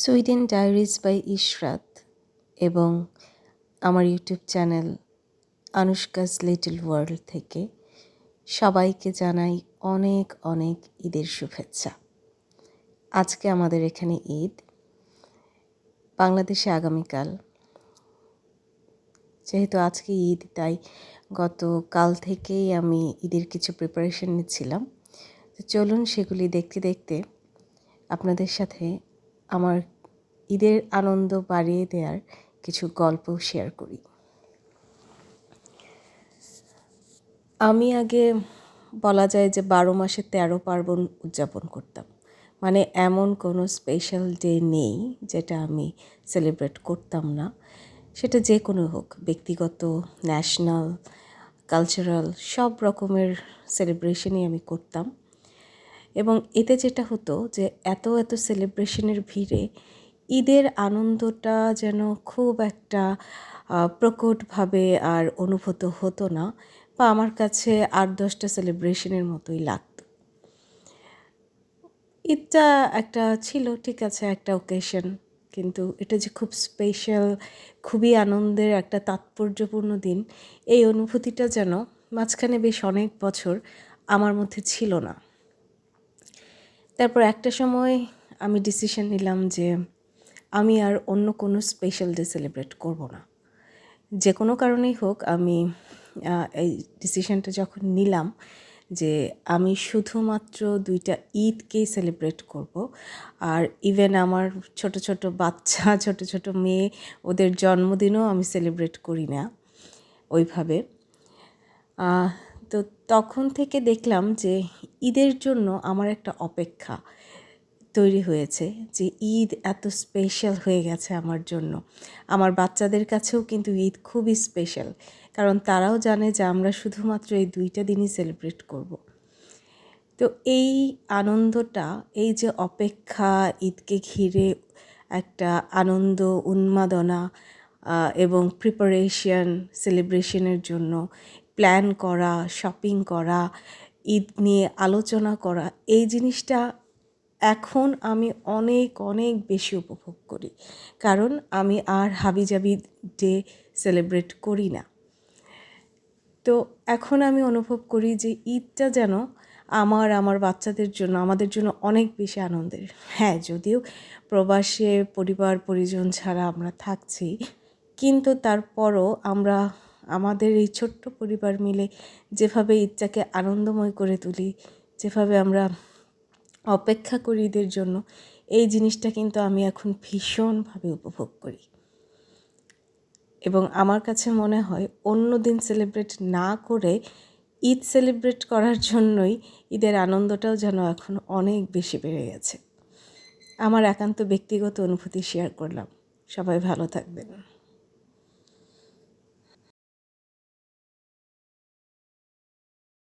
Sweden diaries by Ishrat এবং আমার YouTube channel Anushka's little world থেকে সবাইকে জানাই অনেক অনেক ঈদের শুভেচ্ছা। আজকে আমাদের এখানে ঈদ। বাংলাদেশে আগামীকাল। যেহেতু আজকে ঈদ, তাই গত কাল থেকেই আমি ঈদের কিছু প্রিপারেশন নিচ্ছিলাম। তো চলুন সেগুলি দেখতে দেখতে আপনাদের সাথে আমার ঈদের আনন্দ বাড়িয়ে দেওয়ার কিছু গল্প শেয়ার করি। আমি আগে বলা যায় যে বারো মাসে তেরো পার্বণ উদযাপন করতাম। মানে এমন কোনো স্পেশাল ডে নেই যেটা আমি সেলিব্রেট করতাম না। সেটা যে কোনো হোক, ব্যক্তিগত ন্যাশনাল কালচারাল সব রকমের সেলিব্রেশনই আমি করতাম। এবং এতে যেটা হতো যে এত এত সেলিব্রেশনের ভিড়ে ঈদের আনন্দটা যেন খুব একটা প্রকটভাবে আর অনুভূত হতো না বা আমার কাছে আট দশটা সেলিব্রেশনের মতোই লাগতো। ঈদটা একটা ছিল, ঠিক আছে, একটা ওকেশন কিন্তু এটা যে খুব স্পেশাল খুবই আনন্দের একটা তাৎপর্যপূর্ণ দিন, এই অনুভূতিটা যেন মাঝখানে বেশ অনেক বছর আমার মধ্যে ছিল না। তারপর একটা সময় আমি ডিসিশন নিলাম যে আমি আর অন্য কোনো স্পেশাল ডে সেলিব্রেট করব না। যে কোনো কারণেই হোক আমি এই ডিসিশনটা যখন নিলাম যে আমি শুধুমাত্র দুইটা ঈদকেই সেলিব্রেট করব, আর ইভেন আমার ছোট ছোট বাচ্চা, ছোট ছোট মেয়ে, ওদের জন্মদিনও আমি সেলিব্রেট করি না ওইভাবে। তো তখন থেকে দেখলাম যে ঈদের জন্য আমার একটা অপেক্ষা তৈরি হয়েছে যে ঈদ এত স্পেশাল হয়ে গেছে আমার জন্য আমার বাচ্চাদের কাছেও কিন্তু ঈদ খুবই স্পেশাল কারণ তারাও জানে যে আমরা শুধুমাত্র এই দুইটা দিনই সেলিব্রেট করব। তো এই আনন্দটা, এই যে অপেক্ষা, ঈদকে ঘিরে একটা আনন্দ, উন্মাদনা এবং প্রিপারেশন সেলিব্রেশনের জন্য প্ল্যান করা শপিং করা ঈদ নিয়ে আলোচনা করা, এই জিনিসটা এখন আমি অনেক অনেক বেশি উপভোগ করি। কারণ আমি আর হাবিজাবি ডে সেলিব্রেট করি না। তো এখন আমি অনুভব করি যে ঈদটা যেন আমার আমার বাচ্চাদের জন্য, আমাদের জন্য অনেক বেশি আনন্দের। হ্যাঁ যদিও প্রবাসে পরিবার, পরিজন ছাড়া আমরা থাকছি, কিন্তু তারপরও আমরা আমাদের এই ছোট্ট পরিবার মিলে যেভাবে ঈদটাকে আনন্দময় করে তুলি, যেভাবে আমরা অপেক্ষা করি ঈদের জন্য, এই জিনিসটা কিন্তু আমি এখন ভীষণভাবে উপভোগ করি। এবং আমার কাছে মনে হয় অন্য দিন সেলিব্রেট না করে ঈদ সেলিব্রেট করার জন্যই ঈদের আনন্দটাও যেন এখন অনেক বেশি বেড়ে গেছে। আমার একান্ত ব্যক্তিগত অনুভূতি শেয়ার করলাম। সবাই ভালো থাকবেন।